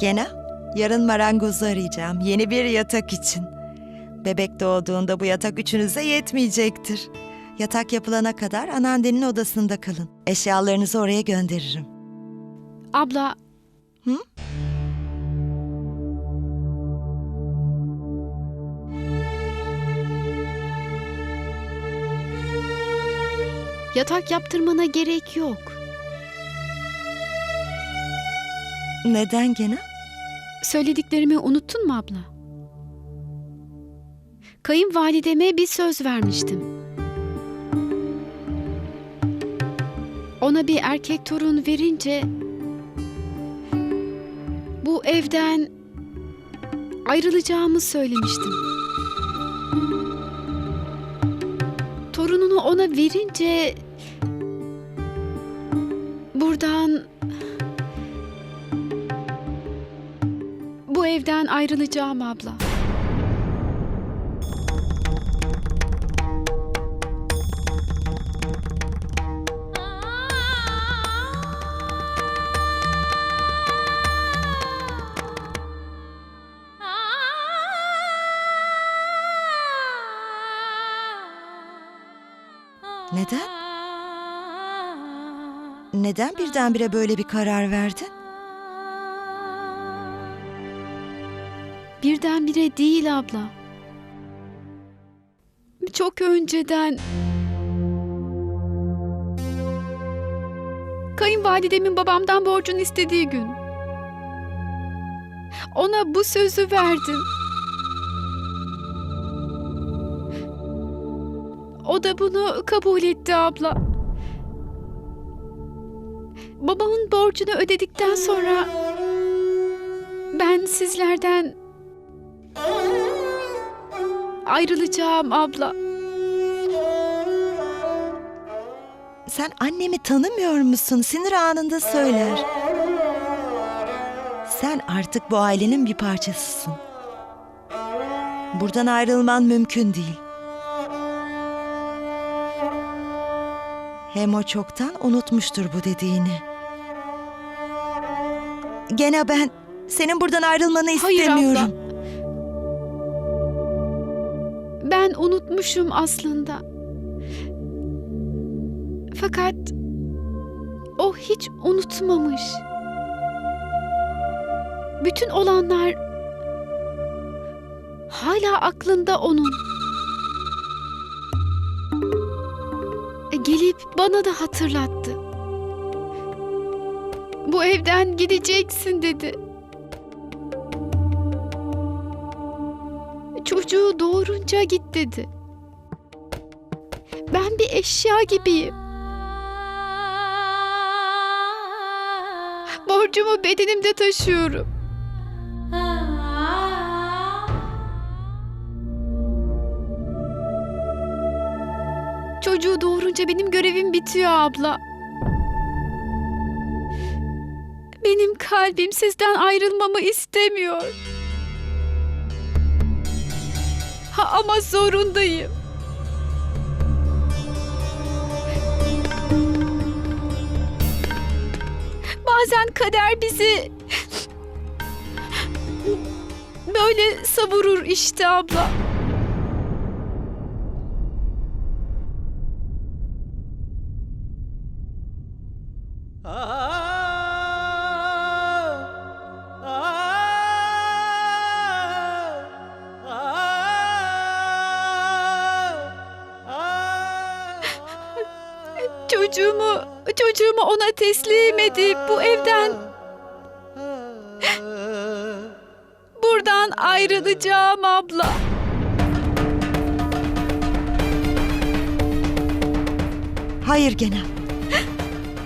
Gene yarın marangozu arayacağım yeni bir yatak için. Bebek doğduğunda bu yatak üçünüze yetmeyecektir. Yatak yapılana kadar anneannenin odasında kalın. Eşyalarınızı oraya gönderirim. Abla. Hı? Yatak yaptırmana gerek yok. Neden gene? Söylediklerimi unuttun mu abla? Kayınvalideme bir söz vermiştim. Ona bir erkek torun verince bu evden ayrılacağımı söylemiştim. Torununu ona verince buradan evden ayrılacağım abla. Neden? Neden birdenbire böyle bir karar verdin? Birdenbire değil abla. Çok önceden kayınvalidemin babamdan borcunu istediği gün. Ona bu sözü verdim. O da bunu kabul etti abla. Babamın borcunu ödedikten sonra ben sizlerden ayrılacağım abla. Sen annemi tanımıyor musun? Sinir anında söyler. Sen artık bu ailenin bir parçasısın. Buradan ayrılman mümkün değil. Hem o çoktan unutmuştur bu dediğini. Gene ben senin buradan ayrılmanı Hayır abla. Ben unutmuşum aslında. Fakat o hiç unutmamış. Bütün olanlar hala aklında onun. E, Gelip bana da hatırlattı. Bu evden gideceksin dedi. Çocuğu doğurunca git dedi. Ben bir eşya gibiyim. Borcumu bedenimde taşıyorum. Çocuğu doğurunca benim görevim bitiyor abla. Benim kalbim sizden ayrılmamı istemiyor. Ama zorundayım. Bazen kader bizi böyle savurur işte abla. Çocuğumu, çocuğumu ona teslim edip bu evden buradan ayrılacağım abla. Hayır gene.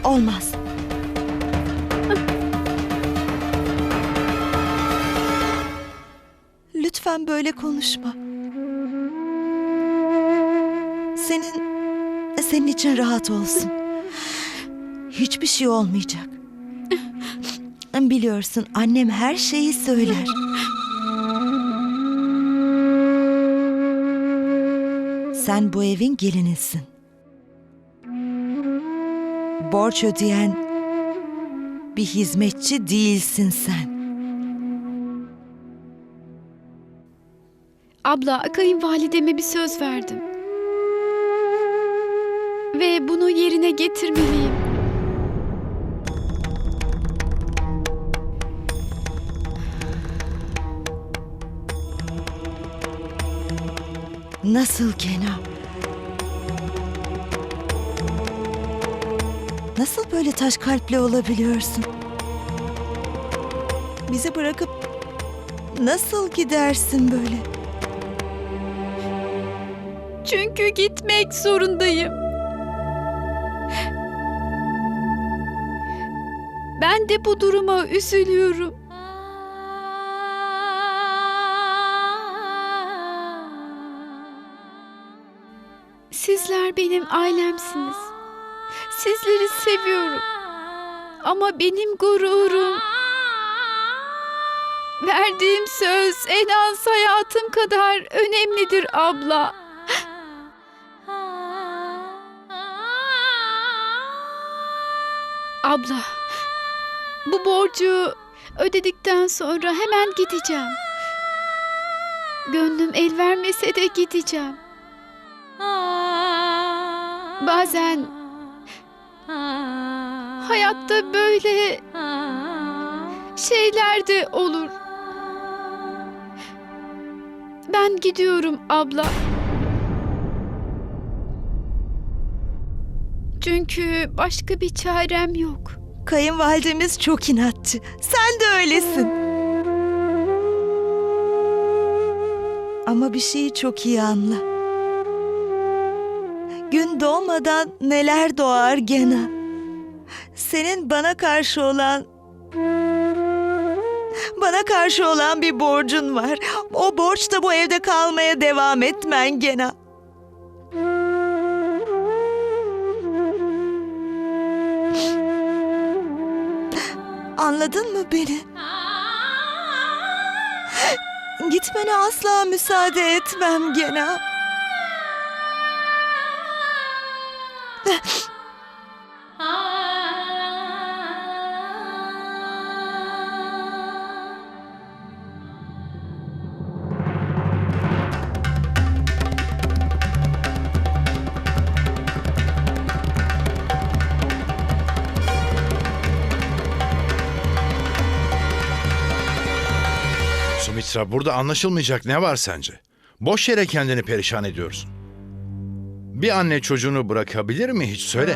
Olmaz. Lütfen böyle konuşma. Senin senin için rahat olsun. Hiçbir şey olmayacak. Biliyorsun annem her şeyi söyler. Sen bu evin gelinisin. Borç ödeyen bir hizmetçi değilsin sen. Abla, kayınvalideme bir söz verdim. Ve bunu yerine getirmeliyim. Nasıl Gena? Nasıl böyle taş kalpli olabiliyorsun? Bizi bırakıp nasıl gidersin böyle? Çünkü gitmek zorundayım. Ben de bu duruma üzülüyorum. Sizler benim ailemsiniz. Sizleri seviyorum. Ama benim gururum, verdiğim söz en az hayatım kadar önemlidir abla. Abla, bu borcu ödedikten sonra hemen gideceğim. Gönlüm el vermese de gideceğim. Bazen hayatta böyle şeyler de olur. Ben gidiyorum abla. Çünkü başka bir çarem yok. Kayınvalidemiz çok inatçı. Sen de öylesin. Ama bir şeyi çok iyi anla. Gün doğmadan neler doğar gene. Senin bana karşı olan bana karşı olan bir borcun var. O borç da bu evde kalmaya devam etmen gene. Anladın mı beni? Gitmene asla müsaade etmem gene. Sumitra burada anlaşılmayacak ne var sence? Boş yere kendini perişan ediyorsun. Bir anne çocuğunu bırakabilir mi hiç söyle.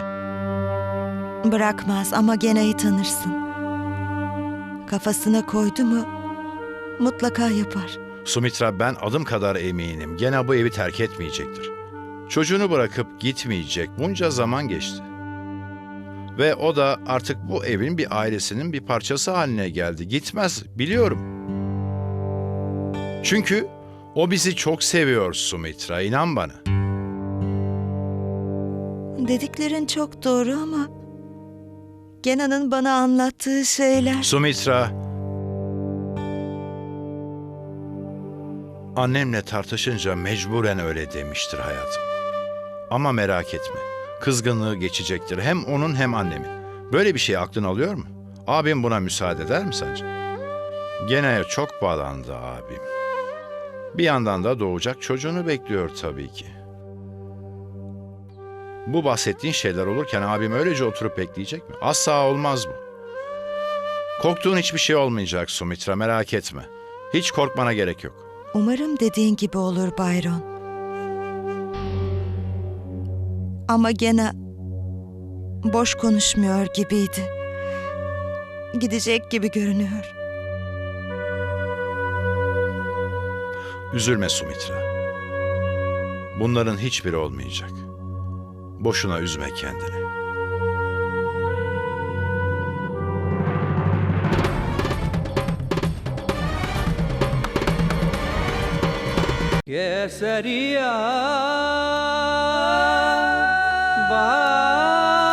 Bırakmaz ama Gena'yı tanırsın. Kafasına koydu mu mutlaka yapar. Sumitra ben adım kadar eminim gene bu evi terk etmeyecektir. Çocuğunu bırakıp gitmeyecek bunca zaman geçti. Ve o da artık bu evin bir ailesinin bir parçası haline geldi. Gitmez biliyorum. Çünkü o bizi çok seviyor Sumitra inan bana. Dediklerin çok doğru ama Gena'nın bana anlattığı şeyler... Sumitra. Annemle tartışınca mecburen öyle demiştir hayatım. Ama merak etme. Kızgınlığı geçecektir hem onun hem annemin. Böyle bir şey aklın alıyor mu? Abim buna müsaade eder mi sence? Gena'ya çok bağlandı abim. Bir yandan da doğacak çocuğunu bekliyor tabii ki. Bu bahsettiğin şeyler olurken abim öylece oturup bekleyecek mi? Asla olmaz bu. Korktuğun hiçbir şey olmayacak Sumitra merak etme. Hiç korkmana gerek yok. Umarım dediğin gibi olur Byron. Ama gene boş konuşmuyor gibiydi. Gidecek gibi görünüyor. Üzülme Sumitra. Bunların hiçbiri olmayacak. Boşuna üzme kendini. Keseriya Bağ